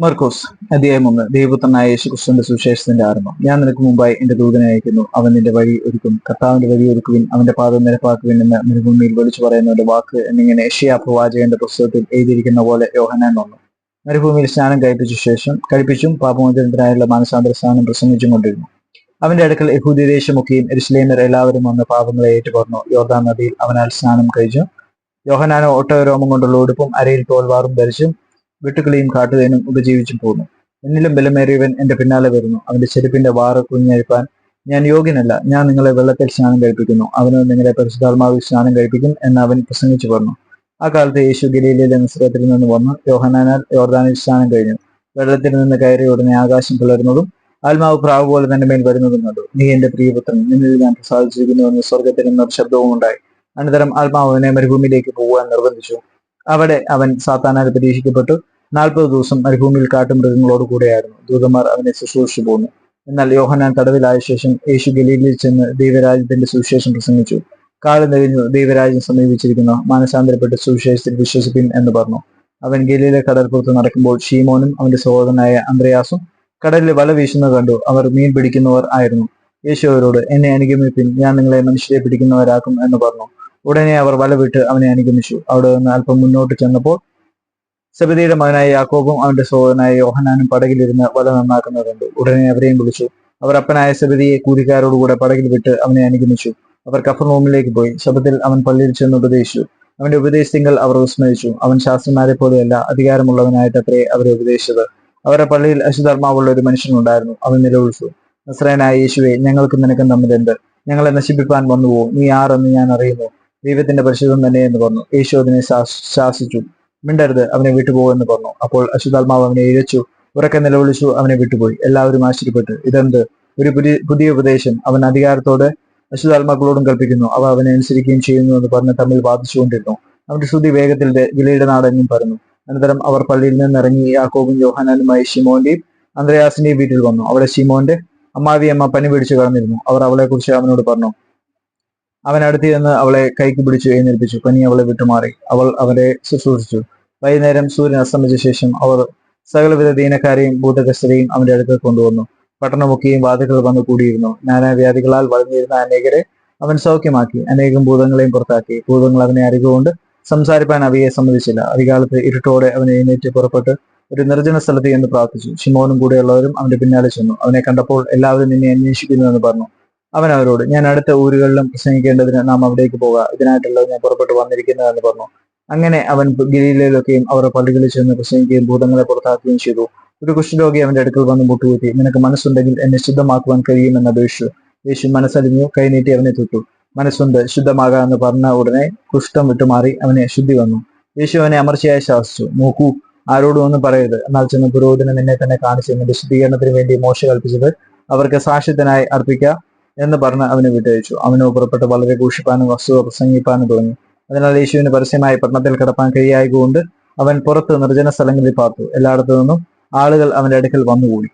മർക്കോസ് അധ്യായം ഒന്ന് ദൈവപുത്രനായ യേശുക്രിസ്തുവിന്റെ സുവിശേഷത്തിന്റെ ആരംഭം. ഞാൻ നിനക്ക് മുമ്പായി എന്റെ ദൂതനെ അയക്കുന്നു. അവൻ നിന്റെ വഴി ഒരുക്കും. കർത്താവിന്റെ വഴി ഒരുക്കുവിൻ. അവന്റെ പാദം നിരപ്പാക്കുവിൻ എന്ന് മരുഭൂമിയിൽ വിളിച്ചു പറയുന്നവന്റെ വാക്ക് എന്നിങ്ങനെ ഏഷ്യ പ്രവാചകന്റെ പുസ്തകത്തിൽ എഴുതിയിരിക്കുന്ന പോലെ യോഹനാൻ വന്നു. മരുഭൂമിയിൽ സ്നാനം കഴിപ്പിച്ച ശേഷം കഴിപ്പിച്ചും പാപമോചനത്തിനായുള്ള മാനസാന്തര സ്നാനം പ്രസംഗിച്ചും കൊണ്ടിരുന്നു. അവന്റെ അടുക്കൽ യഹൂദി ദേശമൊക്കെയും എരുസലേമർ എല്ലാവരും വന്ന് പാപങ്ങളെ ഏറ്റുപറഞ്ഞു യോർദാൻ നദിയിൽ അവനാൽ സ്നാനം കഴിച്ചു. യോഹനാനോ ഒട്ടകരോമം കൊണ്ടുള്ള ഉടുപ്പും അരയിൽ തോൽവാറും ധരിച്ചും വെട്ടുക്കിളിയും കാട്ടുതേനും ഉപജീവിച്ചു പോന്നു. എന്നിലും ബലമേറിയവൻ എന്റെ പിന്നാലെ വരുന്നു. അവന്റെ ചെരുപ്പിന്റെ വാറ് കുഞ്ഞഴിപ്പാൻ ഞാൻ യോഗ്യനല്ല. ഞാൻ നിങ്ങളെ വെള്ളത്തിൽ സ്നാനം കഴിപ്പിക്കുന്നു. അവന് നിങ്ങളെ പരിശുദ്ധാത്മാവിൽ സ്നാനം കഴിപ്പിക്കും എന്ന് അവൻ പ്രസംഗിച്ചു പറഞ്ഞു. ആ കാലത്ത് യേശു ഗലീലയിലെ മിശ്രത്തിൽ നിന്ന് വന്ന്. യോഹനാനാൽ യോർദാനിൽ സ്നാനം കഴിഞ്ഞു. വെള്ളത്തിൽ നിന്ന് കയറി ഉടനെ ആകാശം പിളരുന്നതും ആത്മാവ് പ്രാവ് പോലെ തന്റെ മേൽ വരുന്നതും കണ്ടു. നീ എന്റെ പ്രിയപുത്രൻ. നിന്നിൽ ഞാൻ പ്രസാദിച്ചിരിക്കുന്നു എന്ന് സ്വർഗത്തിൽ നിന്നൊരു ശബ്ദവും ഉണ്ടായി. അനന്തരം ആത്മാവ് അവനെ മരുഭൂമിയിലേക്ക് പോകുവാൻ നിർബന്ധിച്ചു. അവിടെ അവൻ സാത്താനാൽ പരീക്ഷിക്കപ്പെട്ടു. നാൽപ്പത് ദിവസം മരുഭൂമിയിൽ കാട്ടുമൃഗങ്ങളോട് കൂടെയായിരുന്നു. ദൂതന്മാർ അവനെ ശുശ്രൂഷിച്ചു പോന്നു. എന്നാൽ യോഹനാൻ തടവിലായ ശേഷം യേശു ഗലീലിൽ ചെന്ന് ദൈവരാജ്യത്തിന്റെ സുവിശേഷം പ്രസംഗിച്ചു. കാലം നിറഞ്ഞു ദൈവരാജ്യം സമീപിച്ചിരിക്കുന്നു. മാനസാന്തരപ്പെട്ട് സുവിശേഷത്തിൽ വിശ്വസിപ്പിൻ എന്ന് പറഞ്ഞു. അവൻ ഗലീലെ കടൽപ്പുറത്ത് നടക്കുമ്പോൾ ഷീമോനും അവന്റെ സഹോദരനായ അന്ത്രയാസും കടലിൽ വല വീശുന്നത് കണ്ടു. അവർ മീൻ പിടിക്കുന്നവർ ആയിരുന്നു. യേശു അവരോട് എന്നെ അനുഗമിപ്പിൻ. ഞാൻ നിങ്ങളെ മനുഷ്യരെ പിടിക്കുന്നവരാക്കും എന്ന് പറഞ്ഞു. ഉടനെ അവർ വലവിട്ട് അവനെ അനുഗമിച്ചു. അവിടെ നിന്ന് അല്പം മുന്നോട്ട് ചെന്നപ്പോൾ സബദിയുടെ മകനായ യാക്കോബും അവന്റെ സഹോദരനായ യോഹനാനും പടകിലിരുന്ന് വല നന്നാക്കുന്നത് ഉടനെ അവരെയും വിളിച്ചു. അവർ അപ്പനായ സബദിയെ കൂലിക്കാരോടുകൂടെ പടകിൽ വിട്ട് അവനെ അനുഗമിച്ചു. അവർ കഫർനോമിലേക്ക് പോയി. ശബത്തിൽ അവൻ പള്ളിയിൽ ചെന്ന് ഉപദേശിച്ചു. അവന്റെ ഉപദേശങ്ങൾ അവർ വിസ്മരിച്ചു അവൻ ശാസ്ത്രന്മാരെ പോലെയല്ല അധികാരമുള്ളവനായിട്ടത്രേ അവരെ ഉപദേശിച്ചത്. അവരുടെ പള്ളിയിൽ അശുധർമാവുള്ള ഒരു മനുഷ്യനുണ്ടായിരുന്നു. അവൻ നിലവിളിച്ചു. നസ്രയനായ യേശുവെ ഞങ്ങൾക്ക് നിനക്കും തമ്മിലുണ്ട് ഞങ്ങളെ നശിപ്പിക്കാൻ വന്നുവോ? നീ ആരെന്ന് ഞാൻ അറിയുന്നു ദൈവത്തിന്റെ പരിശുദ്ധം തന്നെ എന്ന് പറഞ്ഞു. യേശു അതിനെ ശാസിച്ചു. മിണ്ടരുത് അവനെ വിട്ടുപോകുമെന്ന് പറഞ്ഞു. അപ്പോൾ അശുദ്ധാത്മാവ് അവനെ ഇഴച്ചു ഉറക്കെ നിലവിളിച്ചു അവനെ വിട്ടുപോയി. എല്ലാവരും ആശ്ചര്യപ്പെട്ടു. ഇതെന്ത്? ഒരു പുതിയ പുതിയ ഉപദേശം. അവൻ അധികാരത്തോടെ അശുദ്ധാത്മാക്കളോടും കൽപ്പിക്കുന്നു. അവ അവനെ അനുസരിക്കുകയും ചെയ്യുന്നു എന്ന് പറഞ്ഞ് തമ്മിൽ വാദിച്ചുകൊണ്ടിരുന്നു. അവന്റെ ശ്രുതി വേഗത്തിൽ വിലയുടെ നാടെന്നും പറഞ്ഞു അനന്തരം അവർ പള്ളിയിൽ നിന്ന് ഇറങ്ങി യാക്കോബും യോഹാനാനുമായി ഷിമോന്റെയും അന്ത്രയാസിന്റെയും വീട്ടിൽ വന്നു. അവിടെ ഷിമോന്റെ അമ്മാവിയമ്മ പനി പിടിച്ചു കടന്നിരുന്നു. അവർ അവളെ കുറിച്ച് അവനോട് പറഞ്ഞു അവൻ അടുത്ത് ചെന്ന് അവളെ കൈക്ക് പിടിച്ചു എഴുന്നേൽപ്പിച്ചു. പനി അവളെ വിട്ടുമാറി. അവൾ അവരെ ശുശ്രൂഷിച്ചു. വൈകുന്നേരം സൂര്യൻ അസ്തമിച്ച ശേഷം അവർ സകലവിധ ദീനക്കാരെയും ഭൂതഗ്രസ്തരെയും അവന്റെ അടുത്ത് കൊണ്ടുവന്നു. പട്ടണമൊക്കെയും വാതികൾ വന്നു കൂടിയിരുന്നു. നാനാവ്യാധികളാൽ വളർന്നിരുന്ന അനേകരെ അവൻ സൗഖ്യമാക്കി. അനേകം ഭൂതങ്ങളെയും പുറത്താക്കി. ഭൂതങ്ങൾ അവനെ അറിവുകൊണ്ട് സംസാരിപ്പാൻ അവയെ സമ്മതിച്ചില്ല. അധികാലത്ത് ഇരുട്ടോടെ അവൻ എഴുന്നേറ്റ് പുറപ്പെട്ട് ഒരു നിർജന സ്ഥലത്ത് എന്ന് പ്രാർത്ഥിച്ചു. ശിമോനും കൂടെയുള്ളവരും അവന്റെ പിന്നാലെ ചെന്നു. അവനെ കണ്ടപ്പോൾ എല്ലാവരും നിന്നെ അന്വേഷിക്കുന്നു എന്ന് പറഞ്ഞു. അവൻ അവരോട് ഞാൻ അടുത്ത ഊരുകളിലും പ്രസംഗിക്കേണ്ടതിന് നാം അവിടേക്ക് പോകാം. ഇതിനായിട്ടുള്ളത് ഞാൻ പുറപ്പെട്ടു വന്നിരിക്കുന്നതെന്ന് പറഞ്ഞു. അങ്ങനെ അവൻ ഗിരിയിലൊക്കെയും അവരുടെ പള്ളികളിൽ ചെന്ന് പ്രസംഗിക്കുകയും ഭൂതങ്ങളെ പുറത്താക്കുകയും ചെയ്തു. ഒരു കുഷ്ഠരോഗി അവന്റെ അടുക്കൽ വന്ന് മുട്ടുകുത്തി നിനക്ക് മനസ്സുണ്ടെങ്കിൽ എന്നെ ശുദ്ധമാക്കുവാൻ കഴിയുമെന്ന് അപേക്ഷിച്ചു. യേശു മനസ്സലിഞ്ഞു കൈനീട്ടി അവനെ തൊട്ടു. മനസ്സുണ്ട് ശുദ്ധമാകാമെന്ന് പറഞ്ഞ ഉടനെ കുഷ്ഠം വിട്ടുമാറി അവനെ ശുദ്ധി വന്നു. യേശു അവനെ അമർച്ചയായി ശാസിച്ചു. നോക്കൂ ആരോടും ഒന്നും പറയരുത്. എന്നാൽ ചെന്ന് പുരോഹിതനെ നിന്നെ തന്നെ കാണിച്ച് നിന്റെ ശുദ്ധീകരണത്തിന് വേണ്ടി മോശ കൽപ്പിച്ചത് അവർക്ക് സാക്ഷ്യത്തിനായി അർപ്പിക്കുക എന്ന് പറഞ്ഞ് അവനെ വിട്ടയച്ചു. അവനോ പുറപ്പെട്ട് വളരെ ഘോഷിപ്പാനും വസ്തുത പ്രസംഗിപ്പാനും തുടങ്ങി. അതിനാൽ യേശുവിന് പരസ്യമായി പട്ടണത്തിൽ കിടപ്പാൻ കഴിയായതുകൊണ്ട് അവൻ പുറത്ത് നിർജന സ്ഥലങ്ങളിൽ പാർത്തു. എല്ലായിടത്തു നിന്നും ആളുകൾ അവന്റെ അടുക്കൽ വന്നുകൂടി.